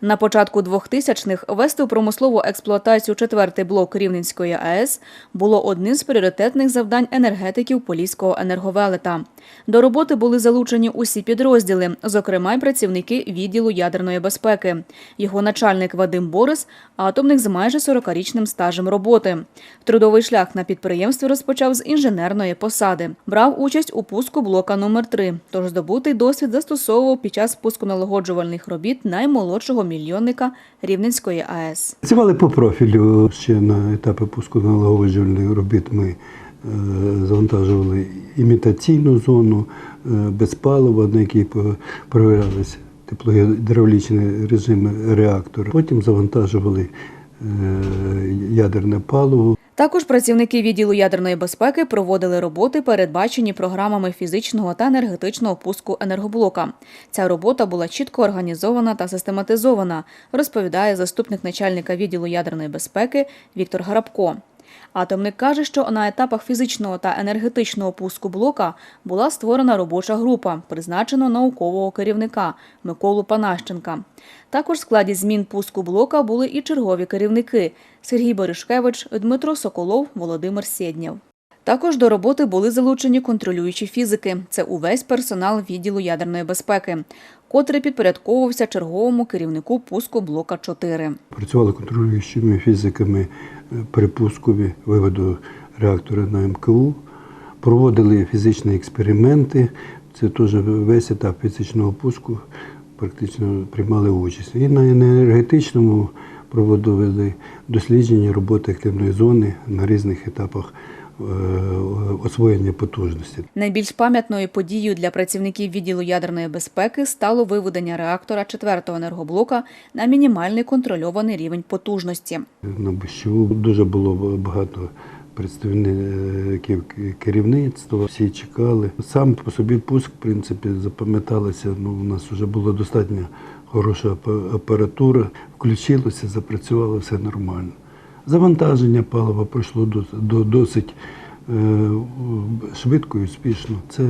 На початку 2000-х ввести у промислову експлуатацію четвертий блок Рівненської АЕС було одним з пріоритетних завдань енергетиків Поліського енерговелета. До роботи були залучені усі підрозділи, зокрема й працівники відділу ядерної безпеки. Його начальник Вадим Борис, атомник з майже 40-річним стажем роботи. Трудовий шлях на підприємстві розпочав з інженерної посади. Брав участь у пуску блока номер 3 тож здобутий досвід застосовував під час пусконалагоджувальних робіт наймолодшого мільйонника Рівненської АЕС. Працювали по профілю ще на етапі пуску налагоджувальних робіт. Ми е, завантажували імітаційну зону е, без палива, на якій перевірялися теплогідравлічні режими реактора. Потім завантажували ядерне паливо. Також працівники відділу ядерної безпеки проводили роботи, передбачені програмами фізичного та енергетичного пуску енергоблока. Ця робота була чітко організована та систематизована, розповідає заступник начальника відділу ядерної безпеки Віктор Гарабко. Атомник каже, що на етапах фізичного та енергетичного пуску блока була створена робоча група, призначена наукового керівника Миколу Панащенка. Також в складі змін пуску блока були і чергові керівники Сергій Боришкевич, Дмитро Соколов, Володимир Сєднєв. Також до роботи були залучені контролюючі фізики. Це увесь персонал відділу ядерної безпеки, котрий підпорядковувався черговому керівнику пуску блока 4. Працювали контролюючими фізиками е, при пускові виводу реактора на МКУ, проводили фізичні експерименти. Це теж весь етап фізичного пуску практично приймали участь. І на енергетичному проводили дослідження роботи активної зони на різних етапах освоєння потужності. Найбільш пам'ятною подією для працівників відділу ядерної безпеки стало виведення реактора 4-го енергоблока на мінімальний контрольований рівень потужності. На Бущу дуже було багато представників керівництва, всі чекали. Сам по собі пуск, в принципі, запам'яталося. Ну, у нас вже була достатньо хороша апа- апаратура, включилося, запрацювало все нормально. Завантаження палива пройшло до- досить е, швидко і успішно. Це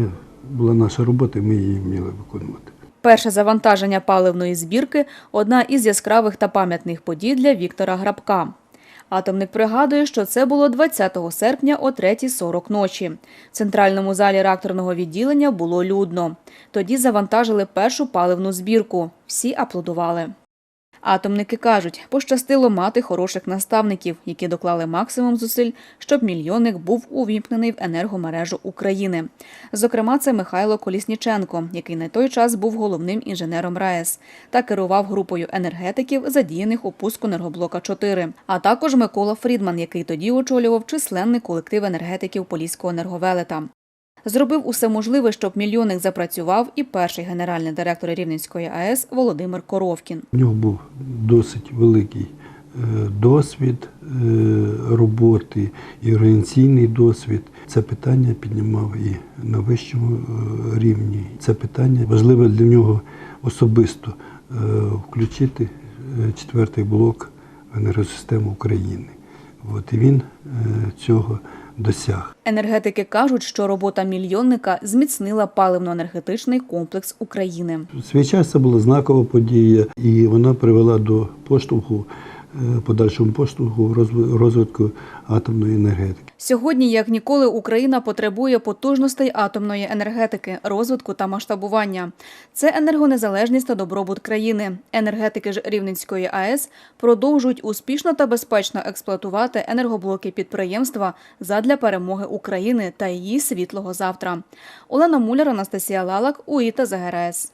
була наша робота, ми її вміли виконувати. Перше завантаження паливної збірки одна із яскравих та пам'ятних подій для Віктора Грабка. Атомник пригадує, що це було 20 серпня о 3.40 ночі. В центральному залі реакторного відділення було людно. Тоді завантажили першу паливну збірку. Всі аплодували. Атомники кажуть, пощастило мати хороших наставників, які доклали максимум зусиль, щоб мільйонник був увімкнений в енергомережу України. Зокрема, це Михайло Колісніченко, який на той час був головним інженером РаЕС та керував групою енергетиків, задіяних у пуску енергоблока 4 а також Микола Фрідман, який тоді очолював численний колектив енергетиків Поліського енерговелета. Зробив усе можливе, щоб мільйонник запрацював і перший генеральний директор Рівненської АЕС Володимир Коровкін. У нього був досить великий е, досвід е, роботи і організаційний досвід. Це питання піднімав і на вищому е, рівні. Це питання важливе для нього особисто включити четвертий блок в енергосистему України. От, і він цього досяг. Енергетики кажуть, що робота мільйонника зміцнила паливно-енергетичний комплекс України. Свій час це була знакова подія, і вона привела до поштовху, подальшому поштовху розв- розвитку атомної енергетики. Сьогодні, як ніколи, Україна потребує потужностей атомної енергетики, розвитку та масштабування. Це енергонезалежність та добробут країни. Енергетики ж Рівненської АЕС продовжують успішно та безпечно експлуатувати енергоблоки підприємства задля перемоги України та її світлого завтра. Олена Муляр, Анастасія Лалак, УІТА ЗГРС.